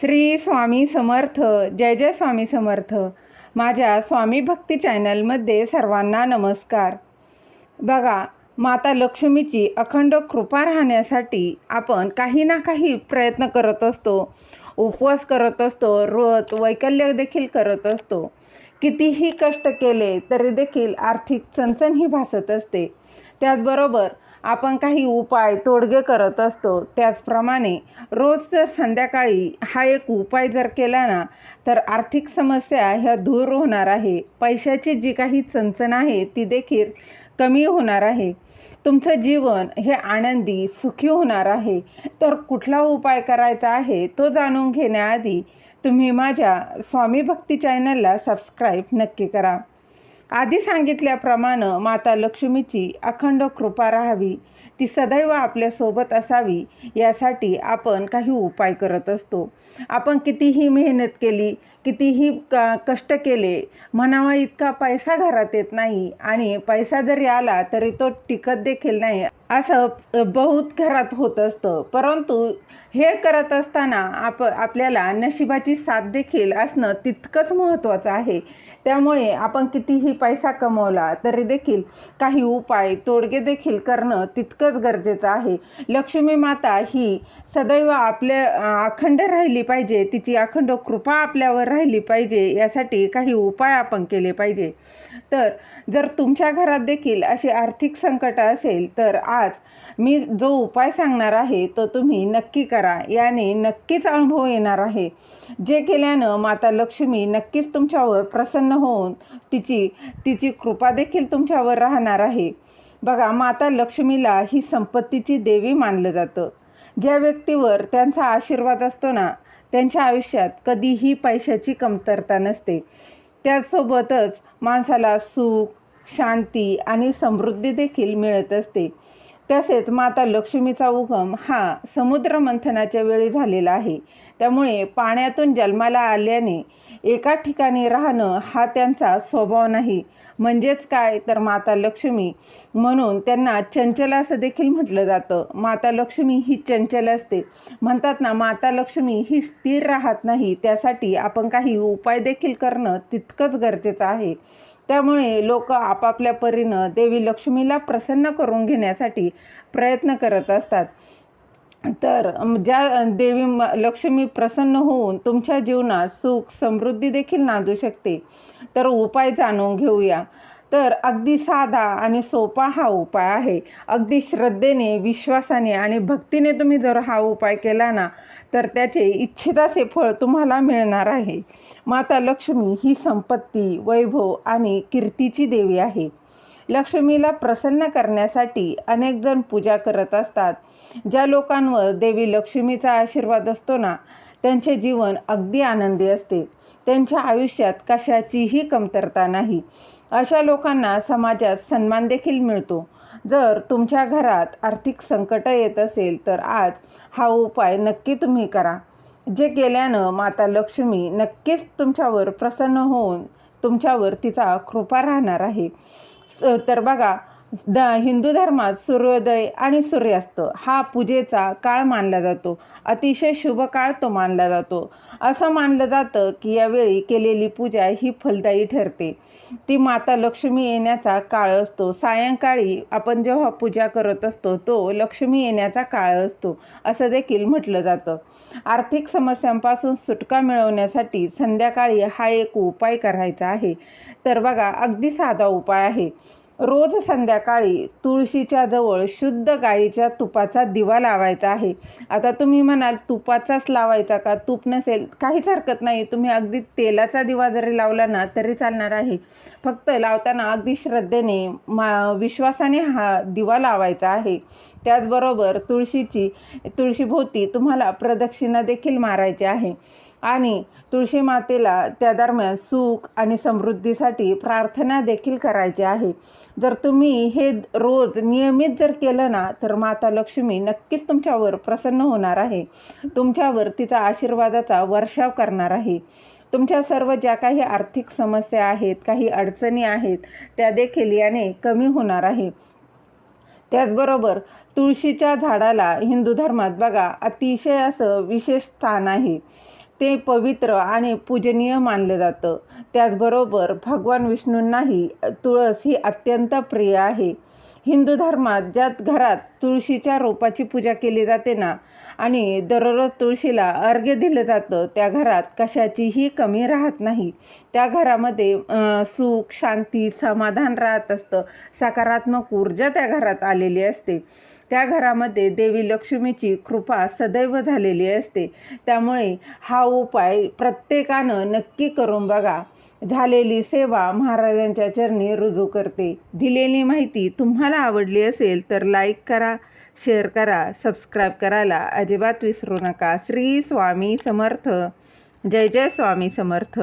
श्री स्वामी समर्थ जय जय स्वामी समर्थ. माझ्या स्वामी भक्ती चॅनलमध्ये सर्वांना नमस्कार. बघा माता लक्ष्मीची अखंड कृपा राहण्यासाठी आपण काही ना काही प्रयत्न करत असतो. उपवास करत असतो व्रत वैकल्य देखील करत असतो. कितीही कष्ट केले तरी देखील आर्थिक चणचण ही भासत असते. त्याचबरोबर आपण काही उपाय तोडगे करत असतो. त्याचप्रमाणे रोज जर संध्याकाळी हा एक उपाय जर केला ना तर आर्थिक समस्या ह्या दूर होणार आहे. पैशाची जी काही चणचण आहे ती देखील कमी होणार आहे. तुमचं जीवन हे आनंदी सुखी होणार आहे. तर कुठला उपाय करायचा आहे तो जाणून घेण्याआधी तुम्ही माझ्या स्वामी भक्ती चॅनलला सबस्क्राईब नक्की करा. आधी सांगितल्याप्रमाणे माता लक्ष्मीची अखंड कृपा राहावी ती सदैव आपल्यासोबत असावी यासाठी आपण काही उपाय करत असतो. आपण कितीही मेहनत केली कितीही क कष्ट केले म्हणावा इतका पैसा घरात येत नाही आणि पैसा जरी आला तरी तो टिकत देखील नाही असं बहुत घरात होत असतं. परंतु हे करत असताना आप आपल्याला नशिबाची साथ देखील असणं तितकंच महत्त्वाचं आहे. त्यामुळे आपण कितीही पैसा कमवला तरी देखील काही उपाय तोडगे देखील करणं तितकंच गरजेचं आहे. लक्ष्मी माता ही सदैव आपल्या अखंड राहिली पाहिजे. तिची अखंड कृपा आपल्यावर राहिली पाहिजे यासाठी काही उपाय आपण केले पाहिजे. तर जर तुमच्या घरात देखील अशी आर्थिक संकट असेल तर आज मी जो उपाय सांगणार आहे तो तुम्ही नक्की करा. याने नक्कीच अनुभव येणार आहे. जे केल्यानं माता लक्ष्मी नक्कीच तुमच्यावर प्रसन्न होऊन तिची तिची कृपा देखील तुमच्यावर राहणार आहे. बघा माता लक्ष्मीला ही संपत्तीची देवी मानलं जातं. ज्या व्यक्तीवर त्यांचा आशीर्वाद असतो ना त्यांच्या आयुष्यात कधीही पैशाची कमतरता नसते. त्यासोबतच माणसाला सुख शांती आणि समृद्धी देखील मिळत असते. तसेच माता लक्ष्मीचा उगम हा समुद्र मंथनाच्या वेळी झालेला आहे. त्यामुळे पाण्यातून जन्माला आल्याने एका ठिकाणी राहणं हा त्यांचा स्वभाव नाही. म्हणजेच काय? तर माता लक्ष्मी. म्हणून त्यांना चंचल असं देखील म्हटलं जातं. माता लक्ष्मी ही चंचल असते. म्हणतात ना माता लक्ष्मी ही स्थिर राहत नाही. त्यासाठी आपण काही उपाय देखील करणं तितकंच गरजेचं आहे. त्यामुळे लोक आपापल्या परीनं देवी लक्ष्मीला प्रसन्न करून घेण्यासाठी प्रयत्न करत असतात. तर ज्या देवी लक्ष्मी प्रसन्न होऊन तुमच्या जीवनात सुख समृद्धी देखील नांदू शकते. तर उपाय जाणून घेऊया. तर अगदी साधा आणि सोपा हा उपाय आहे. अगदी श्रद्धेने विश्वासाने आणि भक्तीने तुम्ही जर हा उपाय केला ना तर त्याचे इच्छित असे फळ तुम्हाला मिळणार आहे. माता लक्ष्मी ही संपत्ती वैभव आणि कीर्तीची देवी आहे. लक्ष्मीला प्रसन्न करण्यासाठी अनेक जण पूजा करत असतात. ज्या लोकांवर देवी लक्ष्मीचा आशीर्वाद असतो ना त्यांचे जीवन अगदी आनंदी असते. त्यांच्या आयुष्यात कशाचीही कमतरता नाही. अशा लोकांना समाजात सन्मान देखील मिळतो. जर तुमच्या घरात आर्थिक संकट येत असेल तर आज हा उपाय नक्की तुम्ही करा. जे केल्यानं माता लक्ष्मी नक्कीच तुमच्यावर प्रसन्न होऊन तुमच्यावर तिचा कृपा राहणार आहे. तर बघा द हिंदू धर्मात सूर्योदय आणि सूर्यास्त हा पूजेचा काळ मानला जातो. अतिशय शुभ काळ तो मानला जातो. असं मानलं जातं की यावेळी केलेली पूजा ही फलदायी ठरते. ती माता लक्ष्मी येण्याचा काळ असतो. सायंकाळी आपण जेव्हा पूजा करत असतो तो लक्ष्मी येण्याचा काळ असतो असं देखील म्हटलं जातं. आर्थिक समस्यांपासून सुटका मिळवण्यासाठी संध्याकाळी हा एक उपाय करायचा आहे. तर बघा अगदी साधा उपाय आहे. रोज संध्याकाळी तुळशीच्या जवळ शुद्ध गाईच्या तुपाचा दिवा लावायचा आहे. आता तुम्ही म्हणाल तुपाचाच लावायचा का? तूप नसेल काहीच हरकत नाही. तुम्ही अगदी तेलाचा दिवा जरी लावला ना तरी चालणार आहे. फक्त लावताना अगदी श्रद्धेने मा विश्वासाने हा दिवा लावायचा आहे. त्याचबरोबर तुळशीची तुळशीभोवती तुम्हाला प्रदक्षिणा देखील मारायची आहे. आणि तुळशी मातेला त्या दरम्यान सुख आणि समृद्धीसाठी प्रार्थना देखील करायची आहे. जर तुम्ही हे रोज नियमित जर केलं ना तर माता लक्ष्मी नक्कीच तुमच्यावर प्रसन्न होणार आहे. तुमच्यावर तिचा आशीर्वादाचा वर्षाव करणार आहे. तुमच्या सर्व ज्या काही आर्थिक समस्या आहेत काही अडचणी आहेत त्या देखील याने कमी होणार आहे. त्याचबरोबर तुळशीच्या झाडाला हिंदू धर्मात बघा अतिशय असं विशेष स्थान आहे. ते पवित्र आणि पूजनीय मानलं जातं. त्याचबरोबर भगवान विष्णूंनाही तुळस ही अत्यंत प्रिय आहे. हिंदू धर्मात ज्यात घरात तुळशीच्या रोपाची पूजा केली जाते ना आणि दररोज तुळशीला अर्घ्य दिलं जातं. त्या घरात कशाचीही कमी राहत नाही. त्या घरामध्ये सुख शांती समाधान राहत असतं. सकारात्मक ऊर्जा त्या घरात आलेली असते. त्या घरामध्ये देवी लक्ष्मीची कृपा सदैव झालेली असते. त्यामुळे हा उपाय प्रत्येकानं नक्की करून बघा. झालेली सेवा महाराजांच्या चरणी रुजू करते. दिलेली माहिती तुम्हाला आवडली असेल तर लाईक करा. शेअर करा सबस्क्राईब करायला अजिबात विसरू नका. श्री स्वामी समर्थ. जय जय स्वामी समर्थ.